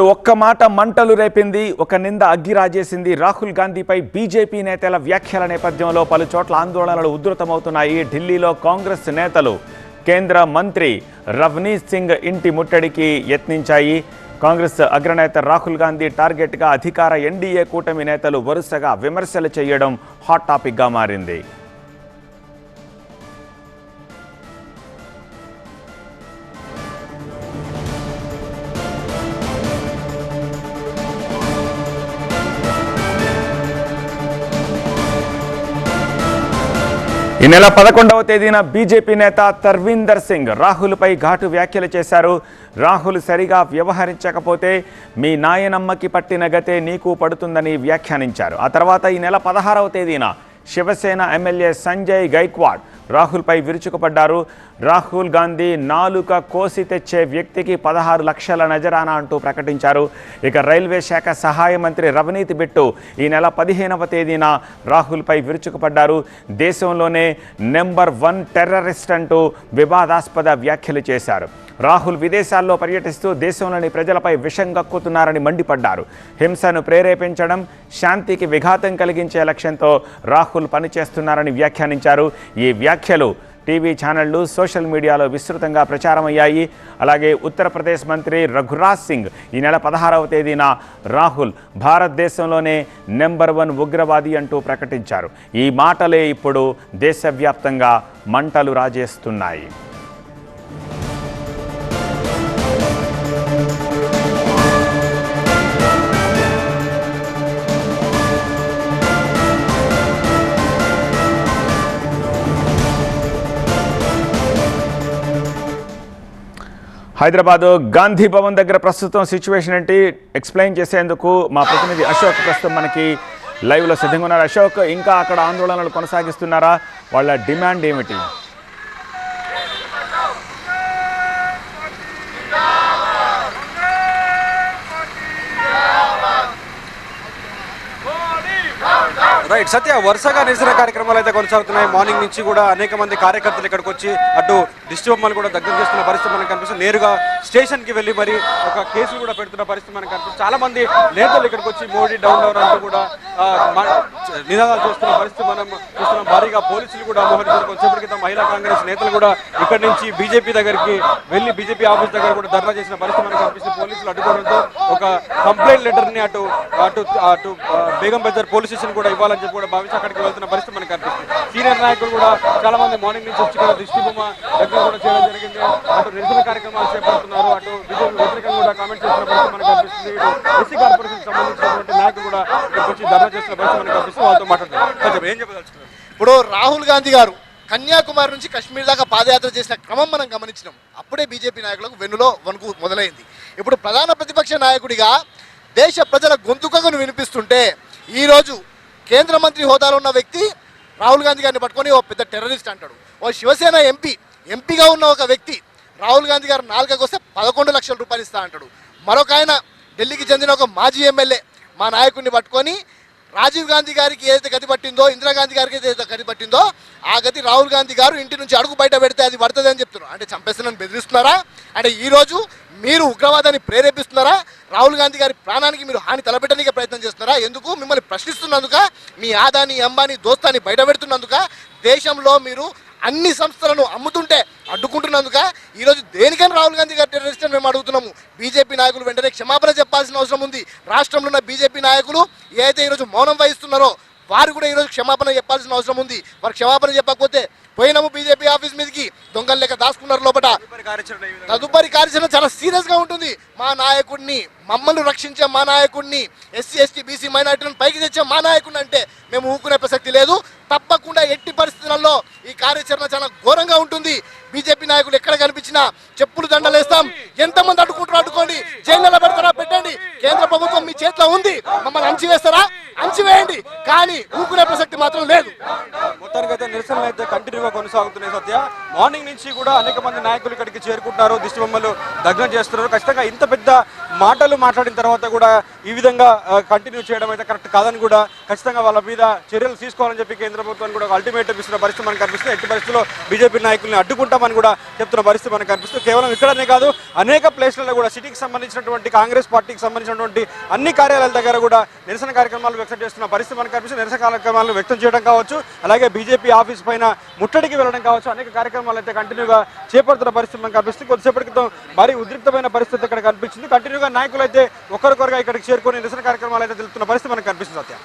ఒక్క మాట మంటలు రేపింది ఒక నింద అగ్గిరాజేసింది. రాహుల్ గాంధీపై బీజేపీ నేతల వ్యాఖ్యల నేపథ్యంలో పలు చోట్ల ఆందోళనలు ఉధృతమవుతున్నాయి. ఢిల్లీలో కాంగ్రెస్ నేతలు కేంద్ర మంత్రి రవ్నీత్ సింగ్ ఇంటి ముట్టడికి యత్నించాయి. కాంగ్రెస్ అగ్రనేత రాహుల్ గాంధీ టార్గెట్గా అధికార ఎన్డీఏ కూటమి నేతలు వరుసగా విమర్శలు చేయడం హాట్ టాపిక్గా మారింది. ఈ నెల పదకొండవ తేదీన బీజేపీ నేత తర్వీందర్ సింగ్ రాహుల్పై ఘాటు వ్యాఖ్యలు చేశారు. రాహుల్ సరిగా వ్యవహరించకపోతే మీ నాయనమ్మకి పట్టిన గతే నీకు పడుతుందని వ్యాఖ్యానించారు. ఆ తర్వాత ఈ నెల పదహారవ తేదీన శివసేన ఎమ్మెల్యే సంజయ్ గైక్వాడ్ రాహుల్పై విరుచుకుపడ్డారు. రాహుల్ గాంధీ నాలుక కోసి తెచ్చే వ్యక్తికి పదహారు లక్షల నజరానా అంటూ ప్రకటించారు. ఇక రైల్వే శాఖ సహాయ మంత్రి రవనీత్ బిట్టు ఈ నెల పదిహేనవ తేదీన రాహుల్పై విరుచుకుపడ్డారు. దేశంలోనే నెంబర్ వన్ టెర్రరిస్ట్ అంటూ వివాదాస్పద వ్యాఖ్యలు చేశారు. రాహుల్ విదేశాల్లో పర్యటిస్తూ దేశంలోని ప్రజలపై విషం గక్కుతున్నారని మండిపడ్డారు. హింసను ప్రేరేపించడం శాంతికి విఘాతం కలిగించే లక్ష్యంతో రాహుల్ పనిచేస్తున్నారని వ్యాఖ్యానించారు. ఈ వ్యాఖ్యలు టీవీ ఛానళ్ళు సోషల్ మీడియాలో విస్తృతంగా ప్రచారమయ్యాయి. అలాగే ఉత్తరప్రదేశ్ మంత్రి రఘురాజ్ సింగ్ ఈ నెల పదహారవ తేదీన రాహుల్ భారతదేశంలోనే నెంబర్ వన్ ఉగ్రవాది అంటూ ప్రకటించారు. ఈ మాటలే ఇప్పుడు దేశవ్యాప్తంగా మంటలు రాజేస్తున్నాయి. హైదరాబాద్ గాంధీ భవన్ దగ్గర ప్రస్తుతం సిచ్యువేషన్ ఏంటి? ఎక్స్ప్లెయిన్ చేసేందుకు మా ప్రతినిధి అశోక్ ప్రస్తుతం మనకి లైవ్లో సిద్ధంగా ఉన్నారు. అశోక్ ఇంకా అక్కడ ఆందోళనలు కొనసాగిస్తున్నారా? వాళ్ళ డిమాండ్ ఏమిటి? రైట్ సత్య వరుసగా నిరసన కార్యక్రమాలు అయితే కొనసాగుతున్నాయి. మార్నింగ్ నుంచి కూడా అనేక మంది కార్యకర్తలు ఇక్కడికి వచ్చి అటు దిష్టి బొమ్మలు కూడా దగ్గర చేస్తున్న పరిస్థితి మనకు కనిపిస్తుంది. నేరుగా స్టేషన్కి వెళ్ళి మరి ఒక కేసులు కూడా పెడుతున్న పరిస్థితి మనకు కనిపిస్తుంది. చాలా మంది నేతలు ఇక్కడికి వచ్చి మోడీ డౌన్ డౌన్ అంటూ కూడా నినాదాలు చేస్తున్న పరిస్థితి మనం చూస్తున్నాం భారీగా పోలీసులు కూడా మోహరించారు కొంచెంసేపటి క్రితం మహిళా కాంగ్రెస్ నేతలు కూడా ఇక్కడి నుంచి బీజేపీ దగ్గరికి వెళ్ళి బీజేపీ ఆఫీస్ దగ్గర కూడా ధర్నా చేసిన పరిస్థితి మనకు కనిపిస్తుంది. పోలీసులు అడ్డుకోవడంతో ఒక కంప్లైంట్ లెటర్ని అటు అటు అటు బేగం బజార్ పోలీస్ స్టేషన్ కూడా ఇవ్వాలని చెప్పి కూడా భావించి అక్కడికి వెళ్తున్న పరిస్థితి మనకు కనిపిస్తుంది. సీనియర్ నాయకులు కూడా చాలా మంది మార్నింగ్ నుంచి వచ్చి కూడా దిష్టి బొమ్మ దగ్గర కూడా చేయడం జరిగింది. అటు నిరసన కార్యక్రమాలు చేపడుతున్నారు. అటు బీజేపీ వ్యతిరేకంగా కూడా కామెంట్ చేస్తున్న పరిస్థితి మనకు కనిపిస్తుంది. ఎస్సీ కార్పొరేషన్ సంబంధించినటువంటి నాయకులు కూడా ఇక్కడికి వచ్చి ధర్నా చేస్తున్న పరిస్థితి మనకు కనిపిస్తుంది. వాళ్ళతో మాట్లాడుతున్నారు. ఏం చెప్పదలుచుకున్నారు? ఇప్పుడు రాహుల్ గాంధీ గారు కన్యాకుమారి నుంచి కశ్మీర్ దాకా పాదయాత్ర చేసిన క్రమం మనం గమనించినాం. అప్పుడే బీజేపీ నాయకులకు వెన్నులో వణుకు మొదలైంది. ఇప్పుడు ప్రధాన ప్రతిపక్ష నాయకుడిగా దేశ ప్రజల గొంతుకను వినిపిస్తుంటే ఈరోజు కేంద్ర మంత్రి హోదాలో ఉన్న వ్యక్తి రాహుల్ గాంధీ గారిని పట్టుకొని ఓ పెద్ద టెర్రరిస్ట్ అంటాడు. ఓ శివసేన ఎంపీ ఎంపీగా ఉన్న ఒక వ్యక్తి రాహుల్ గాంధీ గారు నాలుగకు వస్తే పదకొండు లక్షల రూపాయలు ఇస్తా అంటాడు. మరొక ఆయన ఢిల్లీకి చెందిన ఒక మాజీ ఎమ్మెల్యే మా నాయకుడిని పట్టుకొని రాజీవ్ గాంధీ గారికి ఏదైతే గతి పట్టిందో ఇందిరాగాంధీ గారికి ఏదైతే గతి పట్టిందో ఆ గతి రాహుల్ గాంధీ గారు ఇంటి నుంచి అడుగు బయట పెడితే అది పడుతుంది అని చెప్తున్నారు. అంటే చంపేస్తున్నాను బెదిరిస్తున్నారా? అంటే ఈరోజు మీరు ఉగ్రవాదాన్ని ప్రేరేపిస్తున్నారా? రాహుల్ గాంధీ గారి ప్రాణానికి మీరు హాని తలపెట్టడానికి ప్రయత్నం చేస్తున్నారా? ఎందుకు? మిమ్మల్ని ప్రశ్నిస్తున్నందుక మీ ఆదాని అంబానీ దోస్తాన్ని బయటపెడుతున్నందుక దేశంలో మీరు అన్ని సంస్థలను అమ్ముతుంటే అడ్డుకుంటున్నందుక ఈరోజు దేనికైనా రాహుల్ గాంధీ గారు టెర్రరిస్ట్ అని మేము అడుగుతున్నాము. బీజేపీ నాయకులు వెంటనే క్షమాపణ చెప్పాల్సిన అవసరం ఉంది. రాష్ట్రంలో ఉన్న బీజేపీ నాయకులు ఏదైతే ఈరోజు మౌనం వహిస్తున్నారో వారు కూడా ఈరోజు క్షమాపణ చెప్పాల్సిన అవసరం ఉంది. వారు క్షమాపణ చెప్పకపోతే పోయినాము బీజేపీ ఆఫీస్ మీదకి దొంగలు లెక్క దాచుకున్నారు లోపల తదుపరి కార్యాచరణ చాలా సీరియస్గా ఉంటుంది. మా నాయకుడిని మమ్మల్ని రక్షించే మా నాయకుడిని ఎస్సీ ఎస్టీ బీసీ మైనార్టీలను పైకి తెచ్చే మా నాయకుడిని అంటే మేము ఊకునే ప్రసక్తి లేదు తప్పకుండా ఎట్టి పరిస్థితులలో ఈ కార్యాచరణ చాలా ఘోరంగా ఉంటుంది బీజేపీ నాయకులు ఎక్కడ కనిపించినా చెప్పులు దండలేస్తాం ఎంతమంది అడ్డుకుంటారు అడ్డుకోండి. జైల్లో పెడతారా పెట్టండి. కేంద్ర ప్రభుత్వం మీ చేతిలో ఉంది. మమ్మల్ని అంచివేస్తారా అంచివేయండి కానీ ఊకునే ప్రసక్తి మాత్రం లేదు. మొత్తానికైతే నిరసనలు అయితే కంటిన్యూగా కొనసాగుతున్నాయి సత్య. మార్నింగ్ నుంచి కూడా అనేక మంది నాయకులు ఇక్కడికి చేరుకుంటున్నారు దిష్టి బొమ్మలు దగ్నం చేస్తున్నారు. ఖచ్చితంగా ఇంత పెద్ద మాటలు మాట్లాడిన తర్వాత కూడా ఈ విధంగా కంటిన్యూ చేయడం అయితే కరెక్ట్ కాదని కూడా ఖచ్చితంగా వాళ్ళ మీద చర్యలు తీసుకోవాలని చెప్పి కేంద్ర ప్రభుత్వాన్ని కూడా అల్టిమేటం ఇస్తున్న పరిస్థితి మనకు కనిపిస్తుంది. ఎట్టి పరిస్థితుల్లో బీజేపీ నాయకుల్ని అడ్డుకుంటామని కూడా చెప్తున్న పరిస్థితి మనకు కనిపిస్తుంది. కేవలం ఇక్కడనే కాదు అనేక ప్లేస్లలో కూడా సిటీకి సంబంధించినటువంటి కాంగ్రెస్ పార్టీకి సంబంధించినటువంటి అన్ని కార్యాలయాల దగ్గర కూడా నిరసన కార్యక్రమాలు వ్యక్తం చేస్తున్న పరిస్థితి మనకు కనిపిస్తుంది. నిరసన కార్యక్రమాలు వ్యక్తం చేయడం కావచ్చు అలాగే బీజేపీ ఆఫీస్ పైన ముట్టడికి వెళ్ళడం కావచ్చు అనేక కార్యక్రమాలు అయితే కంటిన్యూగా చేపడుతున్న పరిస్థితి మనకు కనిపిస్తుంది. కొద్దిసేపటి క్రితం మరీ ఉద్రిక్తమైన పరిస్థితి ఇక్కడ కనిపించింది. కంటిన్యూగా నాయకులు అయితే ఒకరికొరగా ఇక్కడికి చేరుకొని నిరసన కార్యక్రమాలు అయితే తెలుపుతున్న పరిస్థితి మనకు కనిపిస్తుంది సత్య.